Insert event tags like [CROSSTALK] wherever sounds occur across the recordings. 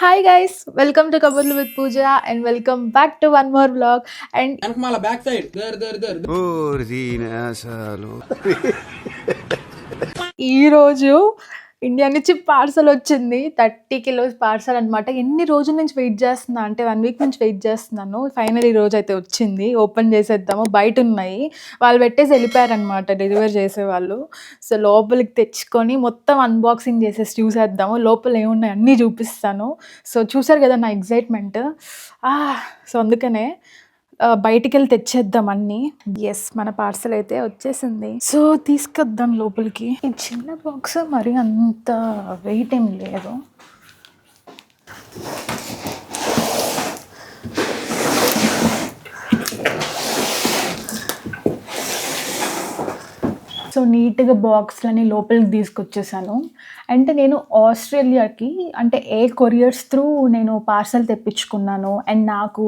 Hi guys welcome to కబుర్లు with Pooja and welcome back to one more blog and వెనకమాల back side దర్ దర్ దర్ Urinasalu. ఈరోజు ఇండియా నుంచి పార్సల్ వచ్చింది. థర్టీ కిలోస్ పార్సల్ అనమాట ఎన్ని రోజుల నుంచి వెయిట్ చేస్తున్నా? అంటే వన్ వీక్ నుంచి వెయిట్ చేస్తున్నాను. ఫైనల్ ఈ రోజు అయితే వచ్చింది. ఓపెన్ చేసేద్దాము. బయట ఉన్నాయి. వాళ్ళు పెట్టేసి వెళ్ళిపోయారనమాట డెలివరీ చేసేవాళ్ళు. సో లోపలికి తెచ్చుకొని మొత్తం అన్బాక్సింగ్ చేసేసి చూసేద్దాము. లోపల ఏమున్నాయి అన్నీ చూపిస్తాను. సో చూసారు కదా నా ఎగ్జైట్మెంట్ సో అందుకనే బయటికి వెళ్ళి తెచ్చేద్దాం అన్ని. ఎస్ మన పార్సల్ అయితే వచ్చేసింది. సో తీసుకొద్దాం లోపలికి. ఈ చిన్న బాక్స్ మరి అంత వెయిట్ ఏం లేదు. సో నీట్గా బాక్స్లని లోపలికి తీసుకొచ్చేసాను. అంటే నేను ఆస్ట్రేలియాకి అంటే ఏ కొరియర్స్ త్రూ నేను పార్సల్ తెప్పించుకున్నాను అండ్ నాకు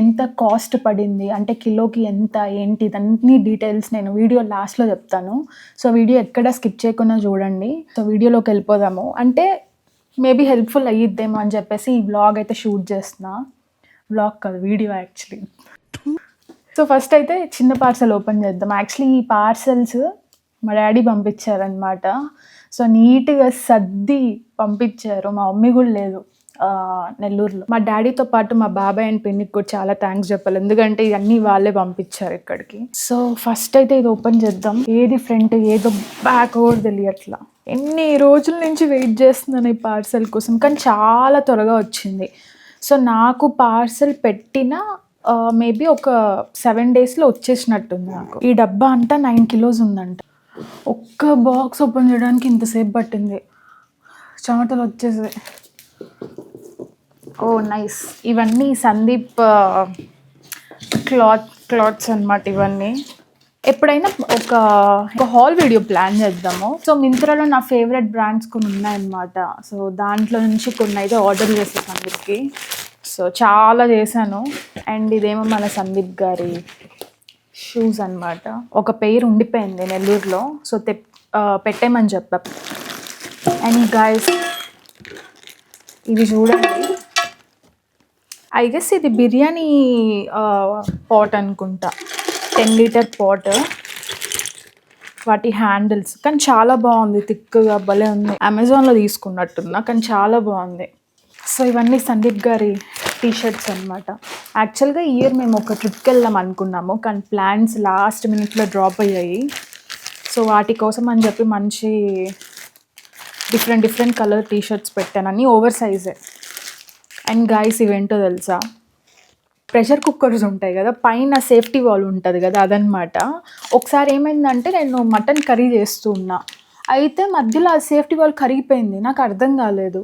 ఎంత కాస్ట్ పడింది అంటే కిలోకి ఎంత ఏంటి ఇదన్నీ డీటెయిల్స్ నేను వీడియో లాస్ట్లో చెప్తాను. సో వీడియో ఎక్కడ స్కిప్ చేయకుండా చూడండి. సో వీడియోలోకి వెళ్ళిపోదాము. అంటే మేబీ హెల్ప్ఫుల్ అయ్యిద్దేమో అని చెప్పేసి ఈ బ్లాగ్ అయితే షూట్ చేస్తున్నా. బ్లాగ్ కాదు వీడియో యాక్చువల్లీ. సో ఫస్ట్ అయితే చిన్న పార్సల్ ఓపెన్ చేద్దాం. యాక్చువల్లీ ఈ పార్సల్స్ మా డాడీ పంపించారనమాట సో నీట్గా సర్ది పంపించారు. మా మమ్మీ కూడా లేదు నెల్లూరులో. మా డాడీతో పాటు మా బాబాయ్ అండ్ పిన్నికి కూడా చాలా థ్యాంక్స్ చెప్పాలి. ఎందుకంటే ఇవన్నీ వాళ్ళే పంపించారు ఇక్కడికి. సో ఫస్ట్ అయితే ఇది ఓపెన్ చేద్దాం. ఏది ఫ్రంట్ ఏదో బ్యాక్ కూడా తెలియట్లా. ఎన్ని రోజుల నుంచి వెయిట్ చేస్తున్నాను ఈ పార్సల్ కోసం. కానీ చాలా త్వరగా వచ్చింది. సో నాకు పార్సల్ పెట్టిన మేబీ ఒక సెవెన్ డేస్లో వచ్చేసినట్టుంది నాకు. ఈ డబ్బా అంతా నైన్ కిలోస్ ఉందంట. ఒక్క బాక్స్ ఓపెన్ చేయడానికి ఇంతసేపు పట్టింది. చెమటలు వచ్చేసి ఓ నైస్ ఇవన్నీ సందీప్ క్లాత్ క్లాత్స్ అన్నమాట ఇవన్నీ. ఎప్పుడైనా ఒక ఒక హాల్ వీడియో ప్లాన్ చేద్దాము. సో మింత్రాలో నా ఫేవరెట్ బ్రాండ్స్ కొన్ని ఉన్నాయన్నమాట. సో దాంట్లో నుంచి కొన్ని అయితే ఆర్డర్ చేసాను సందీప్కి. సో చాలా చేశాను. అండ్ ఇదేమో మన సందీప్ గారి షూస్ అన్నమాట. ఒక పెయిర్ ఉండిపోయింది నెల్లూరులో. సో తె పెట్టేయమని చెప్పా. అండ్ గాయస్ ఇది చూడండి. ఐ గెస్ ఇది బిర్యానీ పాట్ అనుకుంటా. టెన్ లీటర్ పాట్ వాటి హ్యాండిల్స్ కానీ చాలా బాగుంది. థిక్గా భలే ఉంది. అమెజాన్లో తీసుకున్నట్టున్నా కానీ చాలా బాగుంది. సో ఇవన్నీ సందీప్ గారి టీ షర్ట్స్ అనమాట యాక్చువల్గా ఇయర్ మేము ఒక ట్రిప్కి వెళ్దాం అనుకున్నాము. కానీ ప్లాన్స్ లాస్ట్ మినిట్లో డ్రాప్ అయ్యాయి. సో వాటి కోసం అని చెప్పి మంచి different different colour t shirts పెట్టానని పెట్టాను ఓవర్ సైజే అండ్ గాయస్ ఇవేంటో తెలుసా? ప్రెషర్ కుక్కర్స్ ఉంటాయి కదా పైన సేఫ్టీ వాల్ ఉంటుంది కదా అదనమాట ఒకసారి ఏమైందంటే నేను మటన్ కర్రీ చేస్తూ ఉన్నా. అయితే మధ్యలో ఆ సేఫ్టీ వాల్ కరిగిపోయింది. నాకు అర్థం కాలేదు.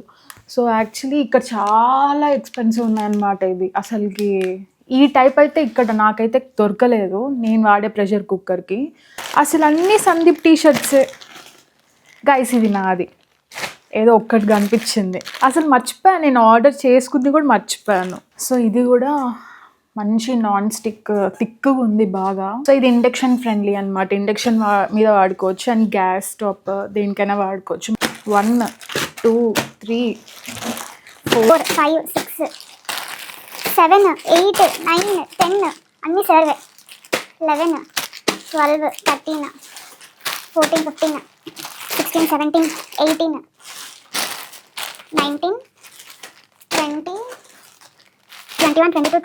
సో యాక్చువల్లీ ఇక్కడ చాలా ఎక్స్పెన్సివ్ ఉన్నాయన్నమాట ఇది. అసలుకి ఈ టైప్ అయితే ఇక్కడ నాకైతే దొరకలేదు. నేను వాడే ప్రెషర్ కుక్కర్కి అసలు అన్ని సందీప్ టీ షర్ట్సే గైస్ ఇది నాది. ఏదో ఒక్కటి కనిపించింది. అసలు మర్చిపోయాను నేను ఆర్డర్ చేసుకుంది కూడా మర్చిపోయాను. సో ఇది కూడా మంచి నాన్ స్టిక్ థిక్గా ఉంది బాగా. సో ఇది ఇండక్షన్ ఫ్రెండ్లీ అనమాట ఇండక్షన్ మీద వాడుకోవచ్చు. అండ్ గ్యాస్ స్టవ్ దేనికైనా వాడుకోవచ్చు. One two three four five six seven eight nine ten అన్నీ survey. Eleven twelve thirteen fourteen fifteen sixteen seventeen eighteen nineteen twenty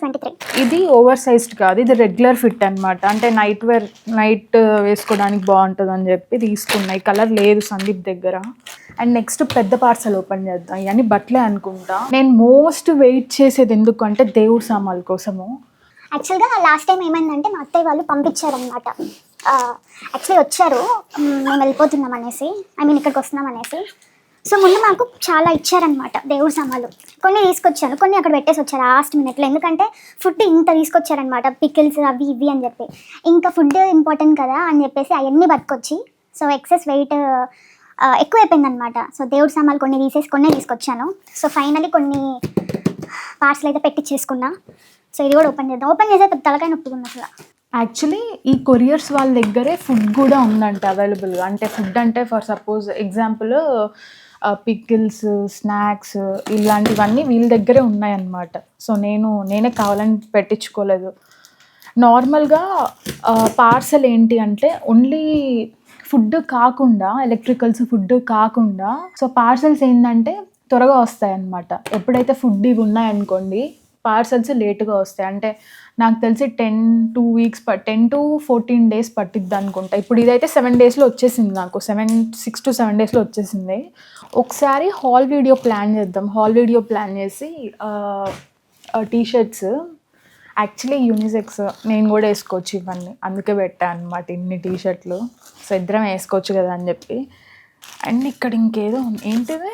twenty ఇది ఓవర్ సైజ్డ్ కాదు ఇది రెగ్యులర్ ఫిట్ అనమాట అంటే నైట్ వేర్ నైట్ వేసుకోవడానికి బాగుంటుంది అని చెప్పి తీసుకున్నాయి. కలర్ లేదు సందీప్ దగ్గర. అండ్ నెక్స్ట్ పెద్ద పార్సల్ ఓపెన్ చేద్దాం. ఇవన్నీ బట్టలే అనుకుంటా. నేను మోస్ట్ వెయిట్ చేసేది ఎందుకంటే దేవుడు దేవుడి సామాన్ల కోసము. యాక్చువల్గా లాస్ట్ టైం ఏమైందంటే మా అత్తయ్య వాళ్ళు పంపించారనమాట యాక్చువల్లీ వచ్చారు. మేము వెళ్ళిపోతున్నాం అనేసి. ఐ మీన్ ఇక్కడికి వస్తున్నాం అనేసి. సో ముందు మాకు చాలా ఇచ్చారనమాట దేవుడి సామాలు కొన్ని తీసుకొచ్చారు. కొన్ని అక్కడ పెట్టేసి వచ్చారు లాస్ట్ మినిట్లో ఎందుకంటే ఫుడ్ ఇంత తీసుకొచ్చారనమాట పికిల్స్ అవి ఇవి అని చెప్పి. ఇంకా ఫుడ్ ఇంపార్టెంట్ కదా అని చెప్పేసి అవన్నీ పట్టుకొచ్చి. సో ఎక్సెస్ వెయిట్ ఎక్కువైపోయింది అనమాట సో దేవుడి సామాన్లు కొన్ని తీసేసి కొన్ని తీసుకొచ్చాను. సో ఫైనలీ కొన్ని పార్సల్ అయితే పెట్టించేసుకున్నా సో ఇది కూడా ఓపెన్ చేద్దాం. ఓపెన్ చేసే తలకాయ నొప్పి ఉంది అసలు. యాక్చువల్లీ ఈ కొరియర్స్ వాళ్ళ దగ్గరే ఫుడ్ కూడా ఉందంట అవైలబుల్గా అంటే ఫుడ్ అంటే for suppose example pickles snacks ఇలాంటివన్నీ వీళ్ళ దగ్గరే ఉన్నాయన్నమాట. సో నేను నేనే కావాలని పెట్టించుకోలేదు. నార్మల్గా పార్సల్ ఏంటి అంటే ఓన్లీ ఫుడ్ కాకుండా ఎలక్ట్రికల్స్ ఫుడ్ కాకుండా సో పార్సల్స్ ఏంటంటే త్వరగా వస్తాయి అన్నమాట ఎప్పుడైతే ఫుడ్ ఇవి ఉన్నాయనుకోండి పార్సల్స్ లేటుగా వస్తాయి. అంటే నాకు తెలిసి ten two weeks ten to fourteen days పట్టిద్ది అనుకుంటా ఇప్పుడు ఇదైతే సెవెన్ డేస్లో వచ్చేసింది నాకు. సెవెన్ సిక్స్ టు సెవెన్ డేస్లో వచ్చేసింది. ఒకసారి హాల్ వీడియో ప్లాన్ చేద్దాం. హాల్ వీడియో ప్లాన్ చేసి టీ షర్ట్స్ యాక్చువల్లీ యూనిసెక్స్ నేను కూడా వేసుకోవచ్చు ఇవన్నీ. అందుకే పెట్టాను అనమాట ఇన్ని టీషర్ట్లు. సో ఇద్దరం వేసుకోవచ్చు కదా అని చెప్పి. అండ్ ఇక్కడ ఇంకేదో ఏంటిది?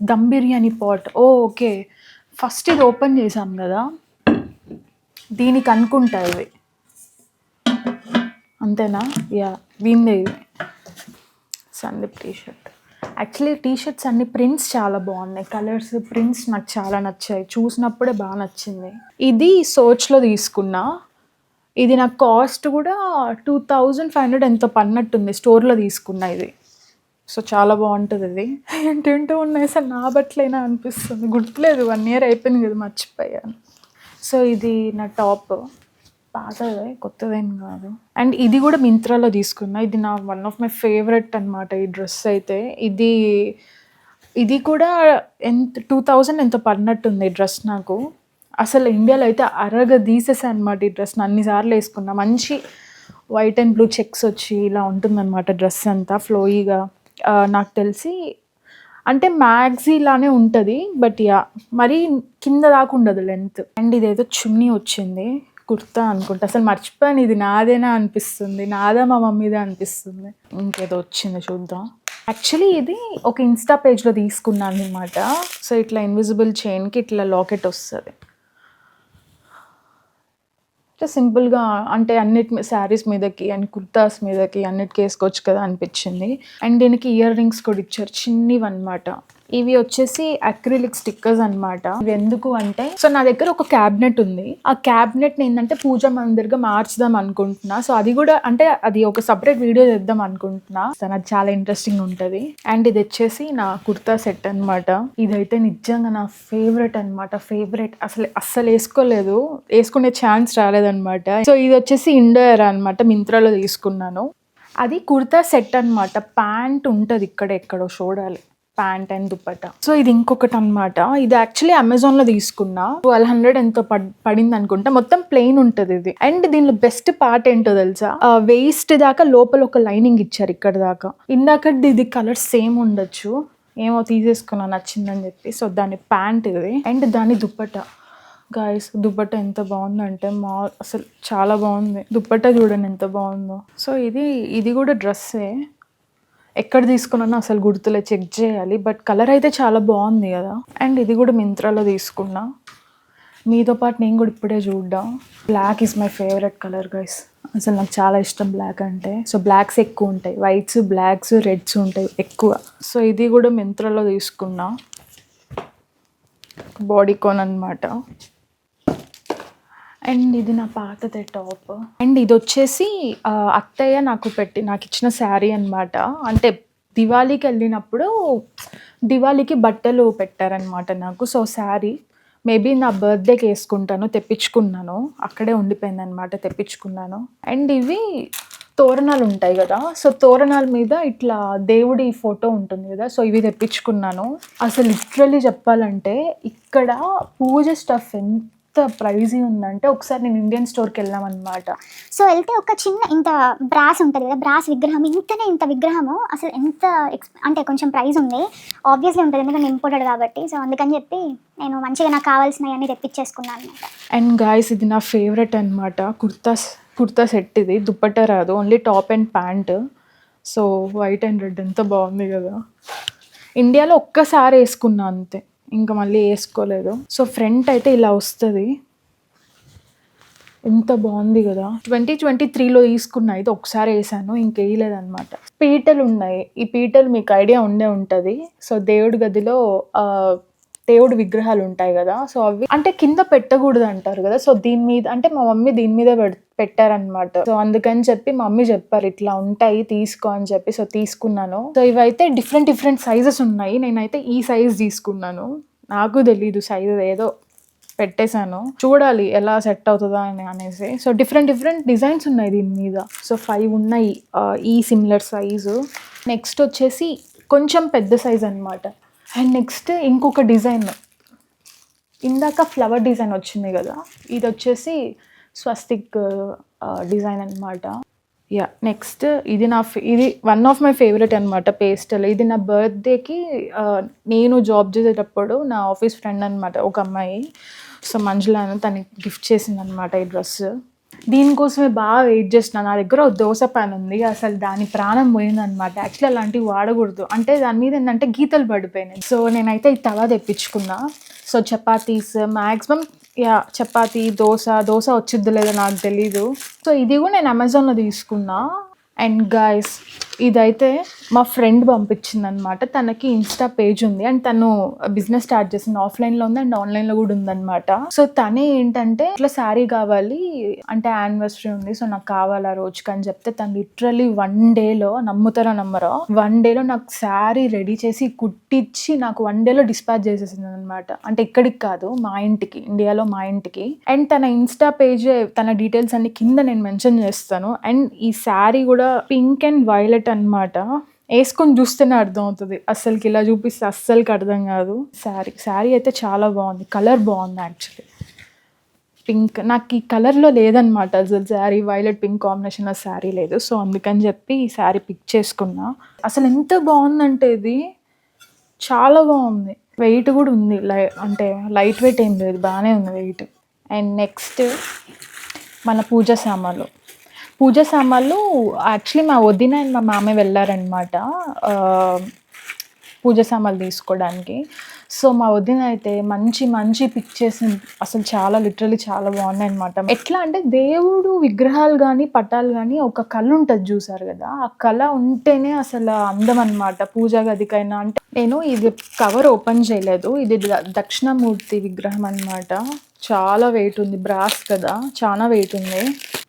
Dum biryani pot. Oh okay. First ఇది ఓపెన్ చేసాం కదా. దీనికి అనుకుంటా ఇవి అంతేనా? యా వీందే ఇది. Sandeep T shirt actually T shirts అన్ని ప్రింట్స్ చాలా బాగున్నాయి. కలర్స్ ప్రింట్స్ నాకు చాలా నచ్చాయి. చూసినప్పుడే బాగా నచ్చింది. ఇది సోచ్లో తీసుకున్నా. ఇది నాకు కాస్ట్ కూడా టూ థౌజండ్ ఫైవ్ హండ్రెడ్ ఎంతో పన్నట్టుంది స్టోర్లో తీసుకున్నా ఇది. సో చాలా బాగుంటుంది ఇది. [LAUGHS] ఏంటేంటో ఉన్నాయి సార్ నా బట్టలైనా అనిపిస్తుంది. గుర్తులేదు. వన్ ఇయర్ అయిపోయింది కదా మర్చిపోయాను. సో ఇది నా టాప్ పాతదే కొత్తదేం కాదు. అండ్ ఇది కూడా మింత్రాలో తీసుకున్నా. ఇది నా వన్ ఆఫ్ మై ఫేవరెట్ అనమాట ఈ డ్రెస్ అయితే. ఇది ఇది కూడా ఎంత టూ థౌజండ్ ఎంత పడినట్టుంది డ్రెస్ నాకు. అసలు ఇండియాలో అయితే అరగ తీసేసా అనమాట ఈ డ్రెస్ అన్నిసార్లు వేసుకున్నా. మంచి వైట్ అండ్ బ్లూ చెక్స్ వచ్చి ఇలా ఉంటుందన్నమాట డ్రెస్ అంతా ఫ్లోయిగా. నాకు తెలిసి అంటే మ్యాగ్జీ లానే ఉంటుంది బట్ యా మరీ కింద దాకా ఉండదు లెంత్ అండ్ ఇదేదో చున్నీ వచ్చింది. కుర్తా అనుకుంటా. అసలు మర్చిపోయాను ఇది నాదేనా అనిపిస్తుంది నాదా మా మమ్మీదే అనిపిస్తుంది. ఇంకేదో వచ్చింది చూద్దాం. యాక్చువల్లీ ఇది ఒక ఇన్స్టా పేజ్లో తీసుకున్నాను అనమాట సో ఇట్లా ఇన్విజిబుల్ చైన్కి ఇట్లా లాకెట్ వస్తుంది. ఇట్లా సింపుల్గా అంటే అన్నిటి శారీస్ మీదకి అండ్ కుర్తాస్ మీదకి అన్నిటికి వేసుకోవచ్చు కదా అనిపించింది. అండ్ దీనికి ఇయర్ రింగ్స్ కూడా ఇచ్చారు. చిన్నవి అనమాట ఇవి వచ్చేసి అక్రిలిక్ స్టిక్కర్స్ అనమాట ఇవి ఎందుకు అంటే సో నా దగ్గర ఒక క్యాబినెట్ ఉంది. ఆ క్యాబినెట్ ఏంటంటే పూజ మందిర్గా మార్చుదాం అనుకుంటున్నా. సో అది కూడా అంటే అది ఒక సపరేట్ వీడియో చేద్దాం అనుకుంటున్నా. సో అది చాలా ఇంట్రెస్టింగ్ ఉంటుంది. అండ్ ఇది వచ్చేసి నా కుర్తా సెట్ అనమాట ఇదైతే నిజంగా నా ఫేవరెట్ అనమాట ఫేవరెట్ అసలు అస్సలు వేసుకోలేదు. వేసుకునే ఛాన్స్ రాలేదనమాట సో ఇది వచ్చేసి ఇండోయర్ అన్నమాట. మింత్రాలో తీసుకున్నాను. అది కుర్తా సెట్ అన్నమాట. ప్యాంట్ ఉంటుంది ఇక్కడ ఎక్కడో చూడాలి. Pant and dupatta. సో ఇది ఇంకొకటి అన్నమాట ఇది యాక్చువల్లీ అమెజాన్లో తీసుకున్నా. ట్వెల్వ్ హండ్రెడ్ ఎంతో పడ్- పడింది అనుకుంటా మొత్తం ప్లెయిన్ ఉంటుంది ఇది. అండ్ దీనిలో బెస్ట్ పార్ట్ ఏంటో తెలుసా? వేస్ట్ దాకా లోపల ఒక లైనింగ్ ఇచ్చారు ఇక్కడ దాకా. ఇందాక ఇది కలర్ సేమ్ ఉండొచ్చు. ఏమో తీసేసుకున్నా నచ్చిందని చెప్పి. సో దాని ప్యాంట్ ఇది. అండ్ దాని దుప్పట. గాయస్ దుప్పట్ట ఎంత బాగుందంటే మా అసలు చాలా బాగుంది. దుప్పట్ట చూడండి ఎంత బాగుందో. సో ఇది ఇది కూడా డ్రెస్సే ఎక్కడ తీసుకున్నానో అసలు గుర్తులే చెక్ చేయాలి. బట్ కలర్ అయితే చాలా బాగుంది కదా. అండ్ ఇది కూడా మింత్రాలో తీసుకున్నా. మీతో పాటు నేను కూడా ఇప్పుడే చూడ్డాం. Black is my favourite colour guys అసలు నాకు చాలా ఇష్టం బ్లాక్ అంటే. సో బ్లాక్స్ ఎక్కువ ఉంటాయి. వైట్స్ బ్లాక్స్ రెడ్స్ ఉంటాయి ఎక్కువ. సో ఇది కూడా మింత్రాలో తీసుకున్నా. బాడీ కోన్ అనమాట అండ్ ఇది నా పాతదే టాప్. అండ్ ఇది వచ్చేసి అత్తయ్య నాకు పెట్టి నాకు ఇచ్చిన శారీ అన్నమాట. అంటే దివాళీకి వెళ్ళినప్పుడు దివాళీకి బట్టలు పెట్టారనమాట నాకు. సో శారీ మేబీ నా బర్త్డేకి వేసుకుంటాను తెప్పించుకున్నాను. అక్కడే ఉండిపోయింది అనమాట తెప్పించుకున్నాను. అండ్ ఇవి తోరణాలు ఉంటాయి కదా సో తోరణాల మీద ఇట్లా దేవుడి ఫోటో ఉంటుంది కదా సో ఇవి తెప్పించుకున్నాను. అసలు లిటరలీ చెప్పాలంటే ఇక్కడ పూజ స్టఫ్ ఎంత ప్రైజీ ఉందంటే ఒకసారి నేను ఇండియన్ స్టోర్కి వెళ్ళాం అనమాట సో వెళ్తే ఒక చిన్న ఇంత బ్రాస్ ఉంటుంది కదా బ్రాస్ విగ్రహం ఇంతనే ఇంత విగ్రహము అసలు ఎంత అంటే కొంచెం ప్రైస్ ఉంది. ఆబ్వియస్లీ ఉంటుంది ఎందుకంటే ఇంపోర్టెడ్ కాబట్టి. సో అందుకని చెప్పి నేను మంచిగా నాకు కావాల్సినవన్నీ తెప్పించేసుకున్నాను అనమాట అండ్ గాయస్ ఇది నా ఫేవరెట్ అనమాట కుర్తా కుర్తా సెట్ ఇది దుప్పట్ట రాదు only top and pant so white and red ఎంత బాగుంది కదా. ఇండియాలో ఒక్కసారి వేసుకున్నా అంతే. ఇంకా మళ్ళీ వేసుకోలేదు. సో ఫ్రంట్ అయితే ఇలా వస్తుంది. ఎంత బాగుంది కదా. ట్వంటీ ట్వంటీ త్రీలో తీసుకున్నా ఇది ఒకసారి వేసాను ఇంకేయలేదనమాట పీటలు ఉన్నాయి. ఈ పీటలు మీకు ఐడియా ఉండే ఉంటుంది. సో దేవుడి గదిలో దేవుడు విగ్రహాలు ఉంటాయి కదా సో అవి అంటే కింద పెట్టకూడదు అంటారు కదా సో దీని మీద అంటే మా మమ్మీ దీని మీద పెట్టారనమాట సో అందుకని చెప్పి మా మమ్మీ చెప్పారు ఇట్లా ఉంటాయి తీసుకో అని చెప్పి సో తీసుకున్నాను. సో ఇవైతే డిఫరెంట్ డిఫరెంట్ సైజెస్ ఉన్నాయి. నేనైతే ఈ సైజ్ తీసుకున్నాను. నాకు తెలీదు సైజ్ ఏదో పెట్టేశాను. చూడాలి ఎలా సెట్ అవుతుందా అని అనేసి. సో డిఫరెంట్ డిఫరెంట్ డిజైన్స్ ఉన్నాయి దీని మీద. సో ఫైవ్ ఉన్నాయి ఈ సిమిలర్ సైజు. నెక్స్ట్ వచ్చేసి కొంచెం పెద్ద సైజ్ అన్నమాట. అండ్ నెక్స్ట్ ఇంకొక డిజైన్ ఇందాక ఫ్లవర్ డిజైన్ వచ్చింది కదా ఇది వచ్చేసి స్వస్తిక్ డిజైన్ అనమాట యా నెక్స్ట్ ఇది నా ఫే- ఇది వన్ ఆఫ్ మై ఫేవరెట్ అనమాట పేస్టల్ ఇది నా బర్త్డేకి నేను జాబ్ చేసేటప్పుడు నా ఆఫీస్ ఫ్రెండ్ అనమాట ఒక అమ్మాయి సో మంజులాను అని తనకి గిఫ్ట్ చేసింది అనమాట ఈ డ్రెస్ దీనికోసమే బాగా వెయిట్ చేసిన నా దగ్గర ఒక దోశ ప్యాన్ ఉంది. అసలు దాని ప్రాణం పోయిందనమాట యాక్చువల్లీ అలాంటివి వాడకూడదు. అంటే దాని మీద ఏంటంటే గీతలు పడిపోయినాయి. సో నేనైతే ఈ తవా తెప్పించుకున్నా. So chapatis maximum yeah chapati dosa dosa వచ్చిద్దో లేదో నాకు తెలీదు. సో ఇది కూడా నేను అమెజాన్లో తీసుకున్నా. అండ్ గాయస్ ఇదైతే మా ఫ్రెండ్ పంపించింది అనమాట తనకి ఇన్స్టా పేజ్ ఉంది. అండ్ తను బిజినెస్ స్టార్ట్ చేసింది. ఆఫ్లైన్లో ఉంది అండ్ ఆన్లైన్లో కూడా ఉందన్నమాట. సో తనే ఏంటంటే ఇట్లా శారీ కావాలి. అంటే యానివర్సరీ ఉంది. సో నాకు కావాలి ఆ రోజుకి? అని చెప్తే తను లిటరలీ వన్ డేలో నమ్ముతారో నమ్మరో వన్ డేలో నాకు శారీ రెడీ చేసి కుట్టించి నాకు వన్ డేలో డిస్పాచ్ చేసేసింది అనమాట అంటే ఇక్కడికి కాదు మా ఇంటికి ఇండియాలో మా ఇంటికి. అండ్ తన ఇన్స్టా పేజ్ తన డీటెయిల్స్ అన్ని కింద నేను మెన్షన్ చేస్తాను. అండ్ ఈ శారీ కూడా పింక్ అండ్ వైలెట్ అన్నమాట. వేసుకొని చూస్తేనే అర్థం అవుతుంది అస్సలకి ఇలా చూపిస్తే అస్సలకి అర్థం కాదు. శారీ శారీ అయితే చాలా బాగుంది. కలర్ బాగుంది యాక్చువల్లీ. పింక్ నాకు ఈ కలర్లో లేదనమాట అసలు sari. Violet pink combination sari లేదు. సో అందుకని చెప్పి ఈ శారీ పిక్ చేసుకున్నా. అసలు ఎంత బాగుందంటే ఇది. చాలా బాగుంది. వెయిట్ కూడా ఉంది. లై అంటే లైట్ వెయిట్ ఏం లేదు. బాగానే ఉంది వెయిట్. అండ్ నెక్స్ట్ మన పూజ సామాన్లు. పూజ సామాన్లు యాక్చువల్లీ మా వదిన అండ్ మా మామయ్య వెళ్ళారనమాట పూజ సామాన్లు తీసుకోవడానికి. సో మా వదిన అయితే మంచి మంచి పిక్చర్స్ అసలు చాలా లిటరలీ చాలా బాగున్నాయి అనమాట ఎట్లా అంటే దేవుడు విగ్రహాలు కానీ పటాలు కానీ ఒక కళ ఉంటుంది చూసారు కదా? ఆ కళ ఉంటేనే అసలు అందం అనమాట పూజ గదికైనా అంటే నేను ఇది కవర్ ఓపెన్ చేయలేదు. ఇది దక్షిణమూర్తి విగ్రహం అన్నమాట. చాలా వెయిట్ ఉంది. బ్రాస్ కదా? చాలా వెయిట్ ఉంది.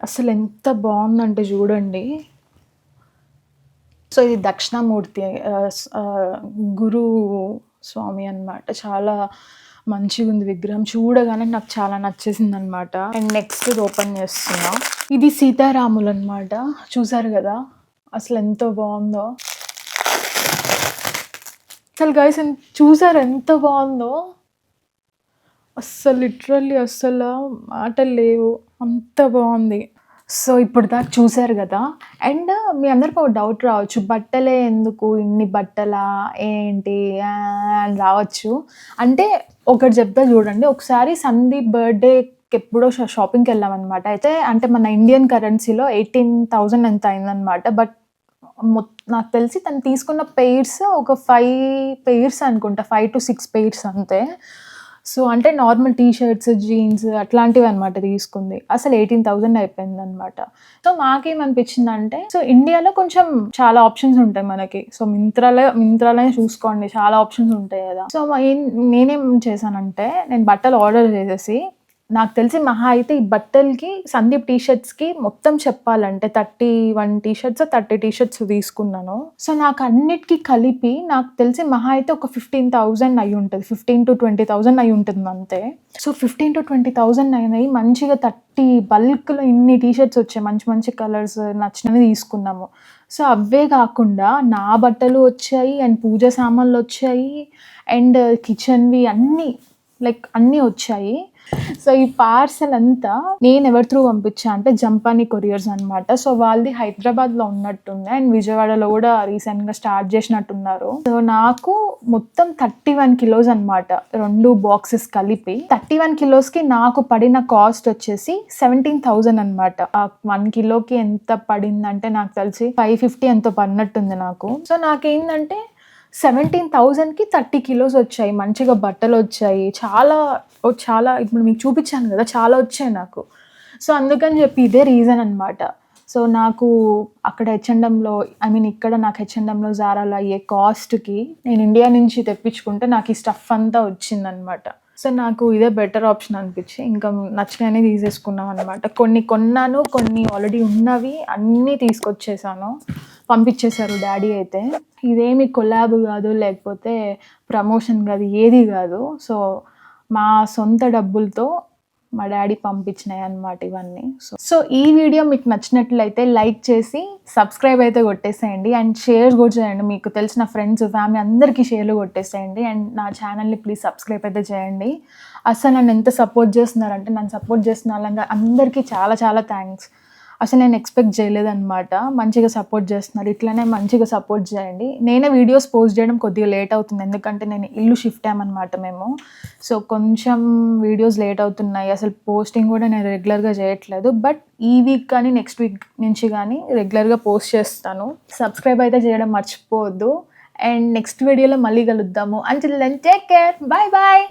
అసలు ఎంత బాగుందంటే చూడండి. సో ఇది దక్షిణామూర్తి గురు స్వామి అన్నమాట. చాలా మంచిగా ఉంది విగ్రహం. చూడగానే నాకు చాలా నచ్చేసింది అనమాట అండ్ నెక్స్ట్ ఇది ఓపెన్ చేస్తున్నా. ఇది సీతారాములు అనమాట చూసారు కదా? అసలు ఎంత బాగుందో. అసలు గైస్ చూసారు ఎంత బాగుందో? అస్సలు లిటరల్లీ అస్సలు మాటలు లేవు. అంత బాగుంది. సో ఇప్పుడు దాకా చూశారు కదా. అండ్ మీ అందరికి ఒక డౌట్ రావచ్చు. బట్టలే ఎందుకు? ఇన్ని బట్టలా? ఏంటి? అని రావచ్చు. అంటే ఒకటి చెప్తా చూడండి. ఒకసారి సందీప్ బర్త్డేకి ఎప్పుడో షాపింగ్కి వెళ్ళామన్నమాట అయితే అంటే మన ఇండియన్ కరెన్సీలో ఎయిటీన్ థౌజండ్ ఎంత అయిందనమాట బట్ నాకు తెలిసి తను తీసుకున్న పెయిర్స్ ఒక ఫైవ్ పెయిర్స్ అనుకుంటా. ఫైవ్ టు సిక్స్ పెయిర్స్ అంతే. సో అంటే నార్మల్ టీ షర్ట్స్ జీన్స్ అట్లాంటివి అనమాట తీసుకుంది. అసలు ఎయిటీన్ థౌజండ్ అయిపోయింది అనమాట సో మాకేమనిపించింది అంటే సో ఇండియాలో కొంచెం చాలా ఆప్షన్స్ ఉంటాయి మనకి. సో మింత్రాలో మింత్రాలోనే చూసుకోండి. చాలా ఆప్షన్స్ ఉంటాయి కదా. సో ఏం- నేనేం చేశానంటే నేను బట్టలు ఆర్డర్ చేసేసి నాకు తెలిసి మహా అయితే ఈ బట్టలకి సందీప్ టీ షర్ట్స్కి మొత్తం చెప్పాలంటే thirty one T-shirts thirty T-shirts తీసుకున్నాను. సో నాకు అన్నిటికీ కలిపి నాకు తెలిసి మహా అయితే ఒక ఫిఫ్టీన్ థౌజండ్ అయి ఉంటుంది. ఫిఫ్టీన్ టు ట్వంటీ థౌజండ్ అయి ఉంటుంది అంతే so fifteen to twenty thousand అయినాయి. మంచిగా థర్టీ బల్క్లో ఇన్ని టీ షర్ట్స్ వచ్చాయి. మంచి మంచి కలర్స్ నచ్చినవి తీసుకున్నాము. సో అవే కాకుండా నా బట్టలు వచ్చాయి అండ్ పూజ సామాన్లు వచ్చాయి అండ్ కిచెన్వి అన్నీ లైక్ అన్నీ వచ్చాయి. సో ఈ పార్సల్ అంతా నేను ఎవరి త్రూ పంపించా అంటే జంపానీ కొరియర్స్ అన్నమాట. సో వాళ్ళది హైదరాబాద్లో ఉన్నట్టుంది అండ్ విజయవాడలో కూడా రీసెంట్గా స్టార్ట్ చేసినట్టున్నారు. సో నాకు మొత్తం థర్టీ వన్ కిలోస్ అనమాట రెండు బాక్సెస్ కలిపి. థర్టీ వన్ కిలోస్కి నాకు పడిన కాస్ట్ వచ్చేసి సెవెంటీన్ థౌజండ్ అనమాట వన్ కిలోకి ఎంత పడిందంటే నాకు తెలిసి ఫైవ్ ఫిఫ్టీ ఎంతో పడినట్టుంది నాకు. సో నాకేంటంటే సెవెంటీన్ థౌజండ్కి థర్టీ కిలోస్ వచ్చాయి. మంచిగా బట్టలు వచ్చాయి. చాలా ఓ చాలా ఇప్పుడు మీకు చూపించాను కదా చాలా వచ్చాయి నాకు. సో అందుకని చెప్పి ఇదే రీజన్ అనమాట సో నాకు అక్కడ హెచ్ఎండంలో ఐ మీన్ ఇక్కడ నాకు హెచ్ఎండంలో జారాలో అయ్యే కాస్ట్కి నేను ఇండియా నుంచి తెప్పించుకుంటే నాకు ఈ స్టఫ్ అంతా వచ్చిందనమాట సో నాకు ఇదే బెటర్ ఆప్షన్ అనిపించి ఇంకా నచ్చినవి తీసేసుకున్నాం అనమాట కొన్ని కొన్నాను కొన్ని ఆల్రెడీ ఉన్నవి అన్నీ తీసుకొచ్చేసాను. పంపించేశారు డాడీ అయితే. ఇదేమి కొలాబ్ కాదు లేకపోతే ప్రమోషన్ కాదు ఏది కాదు. సో మా సొంత డబ్బులతో మా డాడీ పంపించినాయి అన్నమాట ఇవన్నీ. సో సో ఈ వీడియో మీకు నచ్చినట్లయితే లైక్ చేసి సబ్స్క్రైబ్ అయితే కొట్టేసేయండి. అండ్ షేర్ కూడా చేయండి. మీకు తెలిసిన ఫ్రెండ్స్ ఫ్యామిలీ అందరికీ షేర్లు కొట్టేసేయండి. అండ్ నా ఛానల్ని ప్లీజ్ సబ్స్క్రైబ్ అయితే చేయండి. అసలు నన్ను ఎంత సపోర్ట్ చేస్తున్నారంటే నన్ను సపోర్ట్ చేస్తున్న వాళ్ళంగా అందరికీ చాలా చాలా థ్యాంక్స్ అసలు నేను ఎక్స్పెక్ట్ చేయలేదన్నమాట. మంచిగా సపోర్ట్ చేస్తున్నారు. ఇట్లనే మంచిగా సపోర్ట్ చేయండి. నేనే వీడియోస్ పోస్ట్ చేయడం కొద్దిగా లేట్ అవుతుంది. ఎందుకంటే నేను ఇల్లు షిఫ్ట్ అయ్యామన్నమాట మేము. సో కొంచెం వీడియోస్ లేట్ అవుతున్నాయి. అసలు పోస్టింగ్ కూడా నేను రెగ్యులర్గా చేయట్లేదు. బట్ ఈ వీక్ కానీ నెక్స్ట్ వీక్ నుంచి కానీ రెగ్యులర్గా పోస్ట్ చేస్తాను. సబ్స్క్రైబ్ అయితే చేయడం మర్చిపోవద్దు. అండ్ నెక్స్ట్ వీడియోలో మళ్ళీ కలుద్దాము. Until then take care bye bye